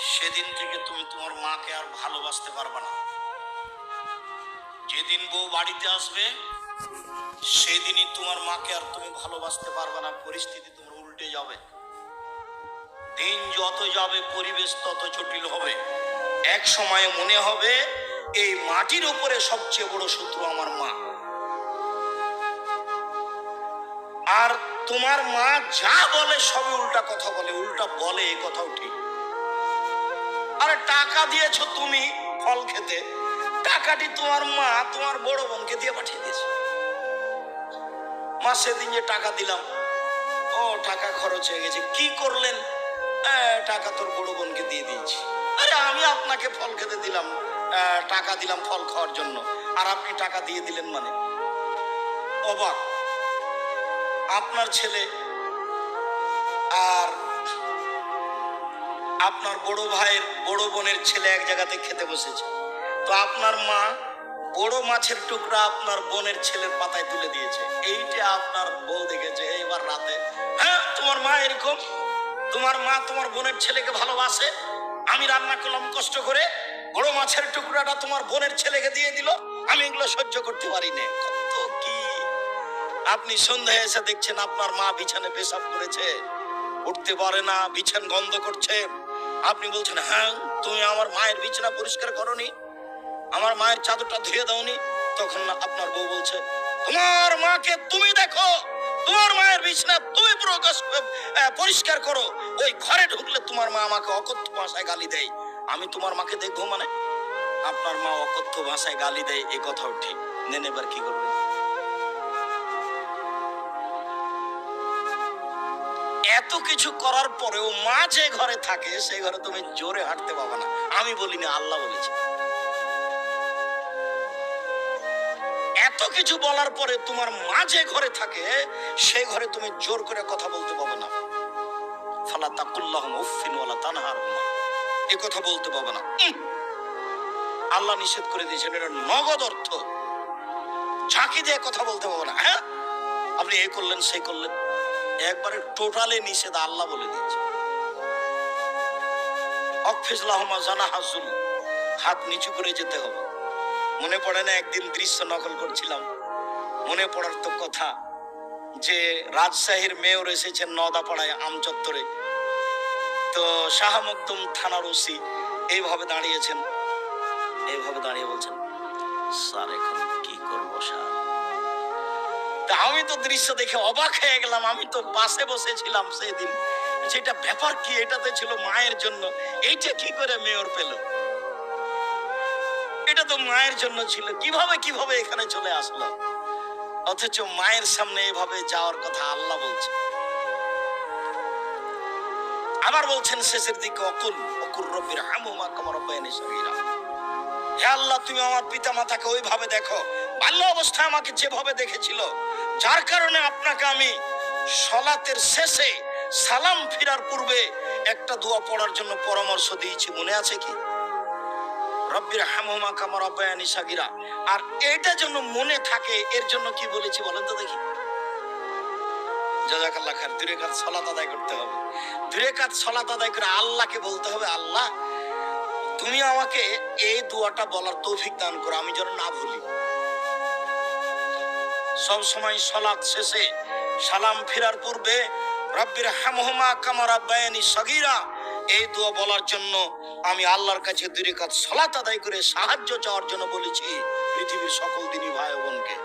সেদিন থেকে তুমি তোমার মাকে আর ভালোবাসতে পারবে না। যেদিন বউ বাড়িতে আসবে, সেদিনই তোমার মাকে আর তুমি ভালোবাসতে পারবে না। পরিস্থিতি তোমার উল্টে যাবে। দিন যত যাবে, পরিবেশ তত জটিল হবে। এক সময়ে মনে হবে, এই মাটির উপরে সবচেয়ে বড় শত্রু আমার মা। আর তোমার মা যা বলে, সবই উল্টা কথা বলে। উল্টা বলে, এই কথাও ঠিক। আরে টাকা দিয়েছ তুমি ফল খেতে। টাকাটি তোমার মা তোমার বড় বোনকে দিয়ে পাঠিয়ে দিয়েছে। মা সেদিন যে টাকা দিলাম ও টাকা খরচ হয়ে গেছে। কি করলেন? "এ, টাকা তোর বড় বোনকে দিয়ে দিয়েছি। আরে আমি আপনাকে ফল খেতে দিলাম টাকা দিলাম ফল খাওয়ার জন্য। আর আপনি টাকা দিয়ে দিলেন মানে? অবাক। আপনার ছেলে আর আপনার বড় ভাইয়ের বড় বোনের ছেলে এক জায়গাতে খেতে বসেছে। তো আপনার মা বড় মাছের টুকরা আপনার বোনের ছেলের পাতায় তুলে দিয়েছে। এইটা আপনার বউ দেখেছে এইবার রাতে। হ্যাঁ তোমার মা এরকম? তোমার মা তোমার বোনের ছেলেকে ভালোবাসে? আমি রান্না করলাম কষ্ট করে, বড় মাছের টুকরাটা তোমার বোনের ছেলেকে দিয়ে দিল। আমি এগুলো সহ্য করতে পারি না। কত কি? আপনি সন্ধ্যায় এসে দেখছেন আপনার মা বিছানে পেশাব করেছে। উঠতে পারে না, বিছান গন্ধ করছে। আপনি বলছেন হ্যাঁ তুমি আমার মায়ের বিছানা পরিষ্কার করনি, আমার মায়ের চাদরটা ধুয়ে দাওনি। তখন আপনার বউ বলছে, তোমার মাকে তুমি দেখো, তোমার মায়ের বিছানা তুমি পুরো গস- পরিষ্কার করো। ওই ঘরে ঢুকলে তোমার মা আমাকে অকথ্য ভাষায় গালি দেয়। আমি তোমার মাকে দেখব মানে? আপনার মা অকথ্য ভাষায় গালি দেয় এই কথাও ঠিক। নেন এবার কি করবেন? এত কিছু করার পরেও মা যে ঘরে থাকে সেই ঘরে তুমি জোরে হাঁটতে পাবো না। আমি বলিনি, আল্লাহ বলেছে। এত কিছু বলার পরে তোমার মা যে ঘরে থাকে সেই ঘরে তুমি জোর করে কথা বলতে পাবো না। ফালা তাকুল্লাহ উফিন ওয়ালা তানহার এ কথা বলতে পাবো না। আল্লাহ নিষেধ করে দিয়েছেন, এটা নগদ অর্থ। ঝাঁকি দিয়ে কথা বলতে পাবো না। হ্যাঁ? আপনি এই করলেন সেই করলেন। একবারে টোটালে নিষেধ আল্লাহ বলে দিয়েছে। অকফিজলাহমা জানা হাসুল হাত নিচু করে যেতে হবে। মনে পড়ে না একদিন দৃশ্য নকল করছিলাম? মনে পড়ার তো কথা যে রাজশাহীর মেয়র এসেছেন নদাপাড়ায় আম চত্বরে তো শাহ মকদুম থানার ওসি এইভাবে দাঁড়িয়েছেন। এইভাবে দাঁড়িয়ে বলছেন, স্যার তা আমি তো দৃশ্য দেখে অবাক হয়ে গেলাম। আমি তো পাশে বসেছিলাম সেদিন। যেটা ব্যাপার কি? এটাতে ছিল মায়ের জন্য। এইটা কি করে মেয়র পেল? এটা তো মায়ের জন্য ছিল। কীভাবে কীভাবে এখানে চলে আসলো? অথচ মায়ের সামনে এভাবে যাওয়ার কথা আল্লাহ বলছে। আবার বলছেন, শেষের দিকে অকুল অকুর রব্বির হামুমা কামার সগীরা হে আল্লাহ, তুমি আমার পিতা মাতাকে ওইভাবে দেখো। বাল্য অবস্থায় আমাকে যেভাবে দেখেছিল, যার কারণে আপনাকে আমি সলাতের শেষে সালাম ফিরার পূর্বে একটা দোয়া পড়ার জন্য পরামর্শ দিয়েছি। মনে আছে কি? রব্বির কামার আর এটা যেন মনে থাকে, এর জন্য কি বলেছি বলেন তো দেখি। খার দূরে কাজ সলাত আদায় করতে হবে? দূরে কাজ সলাত আদায় করে আল্লাহকে বলতে হবে, আল্লাহ, তুমি আমাকে এই দোয়াটা বলার তৌফিক দান করো, আমি যেন না ভুলি। সব সময় সলাৎ শেষে সালাম ফেরার পূর্বে রব্বির হামহমা কামারা বায়ানি সগিরা, এই দোয়া বলার জন্য আমি আল্লাহর কাছে দুই কাজ সলাত আদায় করে সাহায্য চাওয়ার জন্য বলেছি পৃথিবীর সকল দিনই ভাই বোনকে।